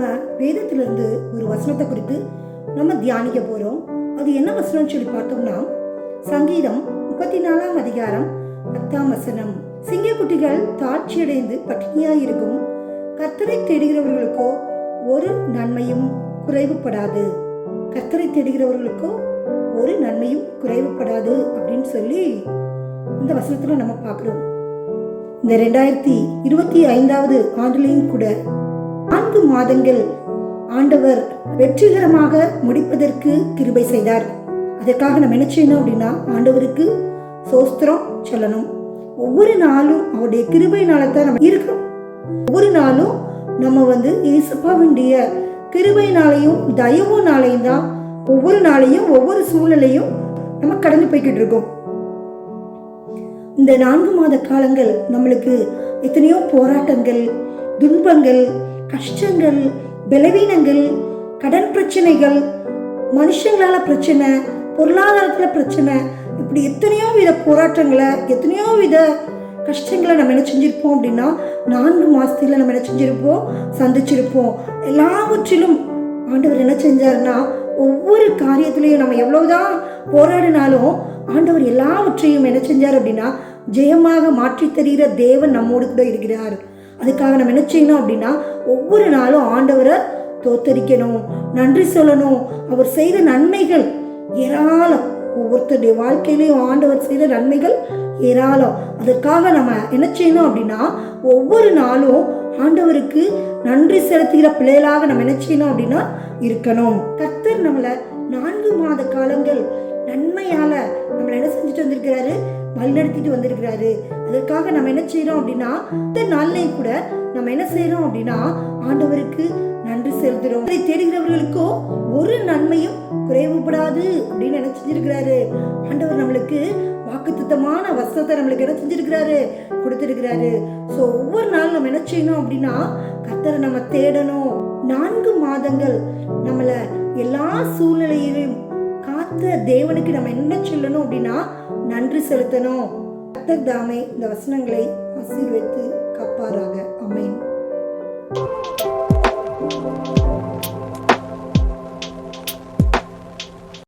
நம்ம வேதத்திலிருந்து ஒரு வசனத்தை குறித்து நம்ம தியானிக்க போறோம். அது என்ன வசனம்னு சொல்லி பார்த்தோம்னா சங்கீதம் முப்பத்தி நாலாம் அதிகாரம் பத்தாம் வசனம். சிங்கக்குட்டிகள் தாட்சியடைந்து பட்டினியாக இருக்கும் கர்த்தரை தேடுகிறவர்களுக்கோ ஒரு நன்மையும் குறைவுபடாது. கர்த்தரை தேடுகிறவர்களுக்கோ ஒரு நன்மையும் குறைவுபடாது அப்படின்னு சொல்லி இந்த வசனத்துல நம்ம பார்க்குறோம். இந்த ரெண்டாயிரத்தி இருபத்தி ஐந்தாவது ஆண்டுலேயும் கூட நான்கு மாதங்கள் ஆண்டவர் வெற்றிகரமாக முடிப்பதற்கு கிருபை செய்தார். அதற்காக நம்ம என்ன செய்யணும் அப்படின்னா ஆண்டவருக்கு சோஸ்திரம் சொல்லணும். ஒவ்வொரு நாளும் அவருடைய கிருபை தான் நம்ம இருக்கிறோம் ஒவ்வொரு நாளும் நம்ம வந்து இயேசுப்பாவுடைய கிருபை நாளையும் நாளையும் தான் ஒவ்வொரு நாளையும் ஒவ்வொரு சூழ்நிலையும் நம்ம கடந்து போய்கிட்டு இருக்கோம். இந்த நான்கு மாத காலங்கள் நம்மளுக்கு எத்தனையோ போராட்டங்கள் துன்பங்கள் கஷ்டங்கள் பலவீனங்கள் கடன் பிரச்சனைகள் மனுஷங்களால பிரச்சனை பொருளாதாரத்துல பிரச்சனை இப்படி எத்தனையோ வித போராட்டங்களை எத்தனையோ வித கஷ்டங்களை நம்ம என்ன செஞ்சிருப்போம் அப்படின்னா நான்கு மாசத்துல நம்ம என்ன செஞ்சிருப்போம்? சந்திச்சிருப்போம். எல்லாவற்றிலும் ஆண்டவர் என்ன செஞ்சாருன்னா ஒவ்வொரு காரியத்திலையும் நம்ம எவ்வளவுதான் போராடினாலும் ஆண்டவர் எல்லாவற்றையும் என்ன செஞ்சார் அப்படின்னா ஜெயமாக மாற்றி தருகிற தேவன் நம்மோடு கூட இருக்கிறார். அதுக்காக நம்ம என்ன செய்யணும் அப்படின்னா ஒவ்வொரு நாளும் ஆண்டவரை தோத்தரிக்கணும் நன்றி சொல்லணும். அவர் செய்த நன்மைகள் ஏராளம். ஒவ்வொருத்தருடைய வாழ்க்கையிலையும் ஆண்டவர் செய்த நன்மைகள் ஏராளம். அதற்காக நம்ம என்ன செய்யணும் அப்படின்னா ஒவ்வொரு நாளும் ஆண்டவருக்கு நன்றி செலுத்துகிற பிள்ளைகளாக நம்ம என்ன செய்யணும் அப்படின்னா இருக்கணும். கத்தர் நம்மளை நான்கு மாத காலங்கள் நன்மையால வழிநடத்திட்டு வந்திருக்கிறாரு. அதற்காக நம்ம என்ன செய்யறோம் அப்படின்னா இந்த நாள்லையும் கூட நம்ம என்ன செய்யறோம் அப்படின்னா ஆண்டவருக்கு நன்றி செலுத்துறோம். அதை தேடுகிறவர்களுக்கோ ஒரு நன்மையும் குறைவுபடாது அப்படின்னு என்ன செஞ்சிருக்கிறாரு. ஆண்டவர் நம்மளுக்கு வாக்குத்தமான வசத்தை நம்மளுக்கு என்ன செஞ்சிருக்கிறாரு? கொடுத்துருக்கிறாரு. ஸோ ஒவ்வொரு நாளும் நம்ம என்ன செய்யணும் அப்படின்னா கத்தரை நம்ம தேடணும். நான்கு மாதங்கள் நம்மளை எல்லா சூழ்நிலையிலும் காத்த தேவனுக்கு நம்ம என்ன சொல்லணும் அப்படின்னா நன்றி செலுத்தணும். கத்தர் தாமே இந்த வசனங்களை ஆசீர்வதித்து காப்பாராக. அமேன்